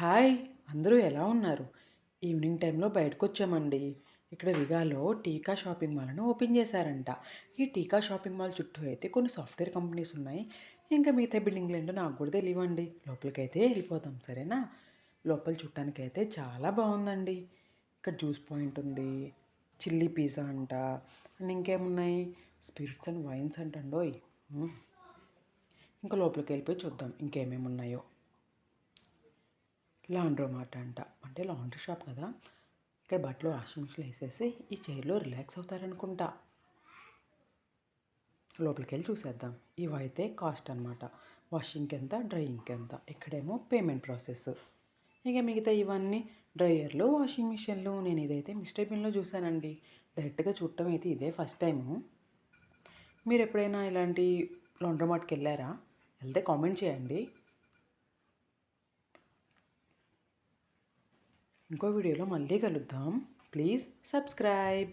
Hi అందరూ ఎలా ఉన్నారు? ఈవినింగ్ టైంలో బయటకు వచ్చామండి ఇక్కడ రిగాలో టీకా షాపింగ్ మాల్ను ఓపెన్ చేశారంట. ఈ టీకా షాపింగ్ మాల్ చుట్టూ అయితే కొన్ని సాఫ్ట్వేర్ కంపెనీస్ ఉన్నాయి. ఇంకా మిగతా బిల్డింగ్లు ఏంటో నాకు కూడా తెలియవండి. లోపలికైతే వెళ్ళిపోతాం సరేనా? లోపల చుట్టానికి అయితే చాలా బాగుందండి. ఇక్కడ జ్యూస్ పాయింట్ ఉంది చిల్లీ పిజ్జా అంట అండ్ ఇంకేమున్నాయి? స్పిరిట్స్ అండ్ వైన్స్ అంటండోయ్. ఇంకా లోపలికి వెళ్ళిపోయి చూద్దాం ఇంకేమేమి ఉన్నాయో లాండ్రోమాట్ అంట. అంటే లాండ్రీ షాప్ కదా. ఇక్కడ బట్టలు వాషింగ్ మిషన్ వేసేసి ఈ చైర్లో రిలాక్స్ అవుతారనుకుంటా. లోపలికి వెళ్ళి చూసేద్దాం. ఇవైతే కాస్ట్ అనమాట వాషింగ్కి ఎంత డ్రైయింగ్కి ఎంత ఇక్కడేమో పేమెంట్ ప్రాసెస్. ఇక మిగతా ఇవన్నీ డ్రైయర్లు వాషింగ్ మిషన్లు నేను ఇదైతే మిస్టర్ బిన్లో చూశానండి. డైరెక్ట్గా చూడటం అయితే ఇదే ఫస్ట్ టైము. మీరు ఎప్పుడైనా ఇలాంటి లాండ్రోమాట్కి వెళ్ళారా వెళ్తే కామెంట్ చేయండి. ఇంకో వీడియోలో మళ్ళీ కలుద్దాం. Please subscribe.